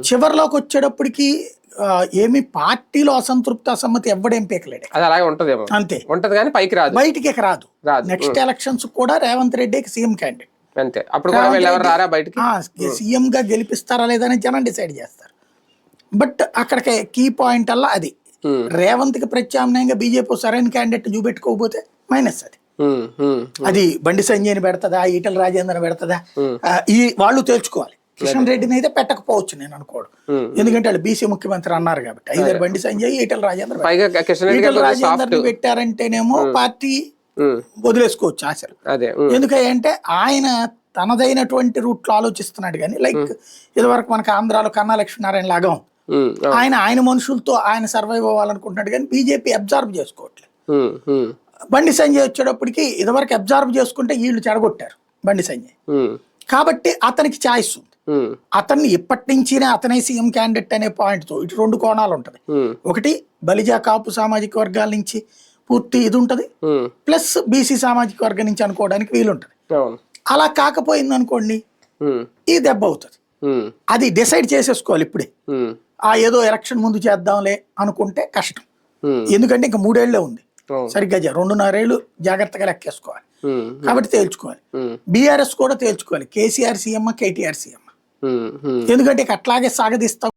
చివరిలోకి వచ్చేటప్పటికి ఏమి పార్టీలో అసంతృప్తి అసమ్మతి ఎవడేం పీకలేడు. అది అలాగే ఉంటదేమో. అంతే. ఉంటది కానీ పైకి రాదు. బయటికి రాదు. నెక్స్ట్ ఎలక్షన్స్ కూడా రేవంత్ రెడ్డికి సీఎం క్యాండిడేట్ అంతే. అప్పుడు రారా బయటికి? సీఎం గా గెలిపిస్తారా లేదని జనం డిసైడ్ చేస్తారు. బట్ అక్కడికి కీ పాయింట్ అల్లా అది. రేవంత్కి ప్రత్యామ్నాయంగా బీజేపీ సరైన క్యాండిడేట్ చూపెట్టుకోకపోతే మైనస్ అది. అది బండి సంజయ్ని పెడతదా ఈటల రాజేందర్ పెడతదా? ఈ వాళ్ళు తేల్చుకోవాలి. కిషన్ రెడ్డిని అయితే పెట్టకపోవచ్చు నేను అనుకోడు. ఎందుకంటే వాళ్ళు బీసీ ముఖ్యమంత్రి అన్నారు కాబట్టి. ఐదర్ బండి సంజయ్ ఈటల రాజేందర్ ఈటల రాజేందర్ పెట్టారంటేనేమో పార్టీ వదిలేసుకోవచ్చు ఆశలు. ఎందుకంటే ఆయన తనదైనటువంటి రూట్లో ఆలోచిస్తున్నాడు కానీ లైక్ ఇదివరకు మనకు ఆంధ్రాలో కన్నా లక్ష్మీనారాయణ లాగా ఆయన ఆయన మనుషులతో ఆయన సర్వైవ్ అవ్వాలనుకుంటున్నాడు కానీ బీజేపీ అబ్జర్వ్ చేసుకోవట్లేదు. బండి సంజయ్ వచ్చేటప్పటికి ఇదివరకు అబ్జర్వ్ చేసుకుంటే వీళ్ళు చెడగొట్టారు బండి సంజయ్. కాబట్టి అతనికి ఛాయిస్ ఉంది. అతన్ని ఇప్పటి నుంచినే అతనే సీఎం క్యాండిడేట్ అనే పాయింట్తో ఇటు రెండు కోణాలు ఉంటుంది. ఉమ్, ఒకటి బలిజా కాపు సామాజిక వర్గాల నుంచి పూర్తి ఇది ఉంటుంది. ప్లస్ బీసీ సామాజిక వర్గం నుంచి అనుకోవడానికి వీలుంటుంది. అలా కాకపోయింది అనుకోండి ఈ దెబ్బ అవుతుంది. అది డిసైడ్ చేసేసుకోవాలి ఇప్పుడే. ఆ ఏదో ఎలక్షన్ ముందు చేద్దాంలే అనుకుంటే కష్టం. ఎందుకంటే ఇంకా మూడేళ్ళే ఉంది. సరిగ్గా జ- రెండున్నరేళ్ళు జాగ్రత్తగా లెక్కేసుకోవాలి. కాబట్టి తేల్చుకోవాలి. బీఆర్ఎస్ కూడా తేల్చుకోవాలి. KCR CM KTR CM. ఎందుకంటే ఇక అట్లాగే సాగదీస్తాం.